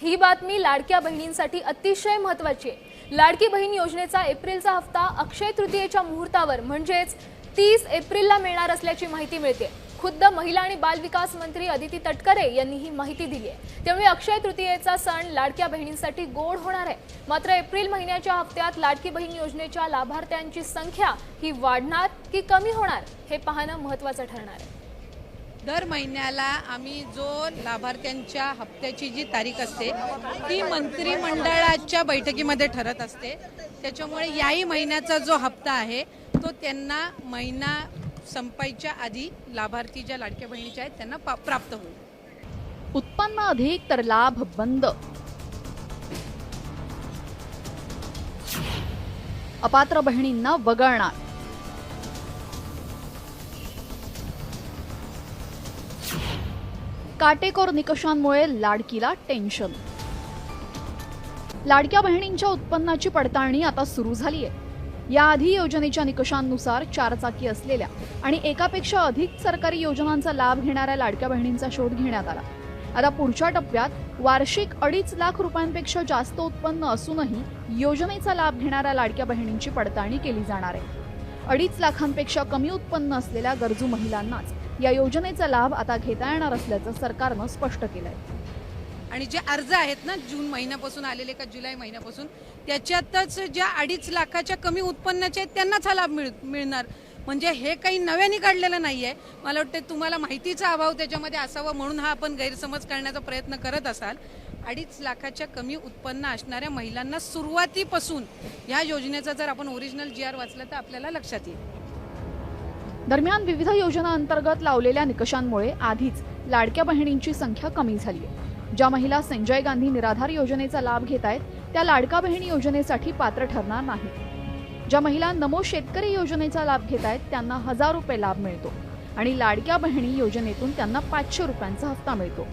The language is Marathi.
ही बातमी लाडक्या बहिणींसाठी अतिशय महत्वाची आहे. लाडकी बहीण योजनेचा एप्रिलचा हप्ता अक्षय तृतीयेच्या मुहूर्तावर म्हणजेच तीस एप्रिलला मिळणार असल्याची माहिती मिळते. खुद्द महिला आणि बालविकास मंत्री अदिती तटकरे यांनी ही माहिती दिली आहे. त्यामुळे अक्षय तृतीयेचा सण लाडक्या बहिणींसाठी गोड होणार आहे. मात्र एप्रिल महिन्याच्या हप्त्यात लाडकी बहीण योजनेच्या लाभार्थ्यांची संख्या ही वाढणार की कमी होणार हे पाहणं महत्वाचं ठरणार आहे. दर महिन्याला आम्ही जो लाभार्थ्यांच्या हप्त्याची जी तारीख असते ती मंत्रिमंडळाच्या बैठकीमध्ये ठरत असते. त्याच्यामुळे याही महिन्याचा जो हप्ता आहे तो त्यांना महिना संपायच्या आधी लाभार्थी ज्या लाडक्या बहिणीच्या आहेत त्यांना पा- प्राप्त होईल. उत्पन्न अधिक तर लाभ बंद. अपात्र बहिणींना वगळणार. काटेकोर निकषांमुळे लाडकीला टेन्शन. लाडक्या बहिणींच्या उत्पन्नाची पडताळणी आता सुरू झाली आहे याआधी योजनेच्या निकषांनुसार चारचाकी असलेल्या आणि एकापेक्षा अधिक सरकारी योजनांचा लाभ घेणाऱ्या लाडक्या बहिणींचा शोध घेण्यात आला. आता पुढच्या टप्प्यात वार्षिक अडीच लाख रुपयांपेक्षा जास्त उत्पन्न असूनही योजनेचा लाभ घेणाऱ्या लाडक्या बहिणींची पडताळणी केली जाणार आहे. अडीच लाखांपेक्षा कमी उत्पन्न असलेल्या गरजू महिलांनाच या योजनेचा लाभ आता घेता येणार असल्याचं सरकारनं स्पष्ट केलंय. आणि जे अर्ज आहेत ना जून महिन्यापासून आलेले का जुलै महिन्यापासून त्याच्यातच ज्या अडीच लाखाच्या कमी उत्पन्नाचे आहेत त्यांनाच हा लाभ मिळ मिळणार. म्हणजे हे काही नव्याने काढलेलं नाही आहे मला वाटतं तुम्हाला माहितीचा अभाव त्याच्यामध्ये असावा म्हणून हा आपण गैरसमज करण्याचा प्रयत्न करत असाल. अडीच लाखाच्या कमी उत्पन्न असणाऱ्या महिलांना सुरुवातीपासून ह्या योजनेचा जर आपण ओरिजिनल जी आर वाचलं तर आपल्याला लक्षात येईल. दरम्यान विविध योजनांतर्गत लावलेल्या निकषांमुळे आधीच लाडक्या बहिणींची संख्या कमी झाली आहे. ज्या महिला संजय गांधी निराधार योजनेचा लाभ घेत आहेत त्या लाडका बहिणी योजनेसाठी पात्र ठरणार नाहीत ज्या महिला नमो शेतकरी योजनेचा लाभ घेत आहेत त्यांना हजार रुपये लाभ मिळतो आणि लाडक्या बहिणी योजनेतून त्यांना पाचशे रुपयांचा हप्ता मिळतो.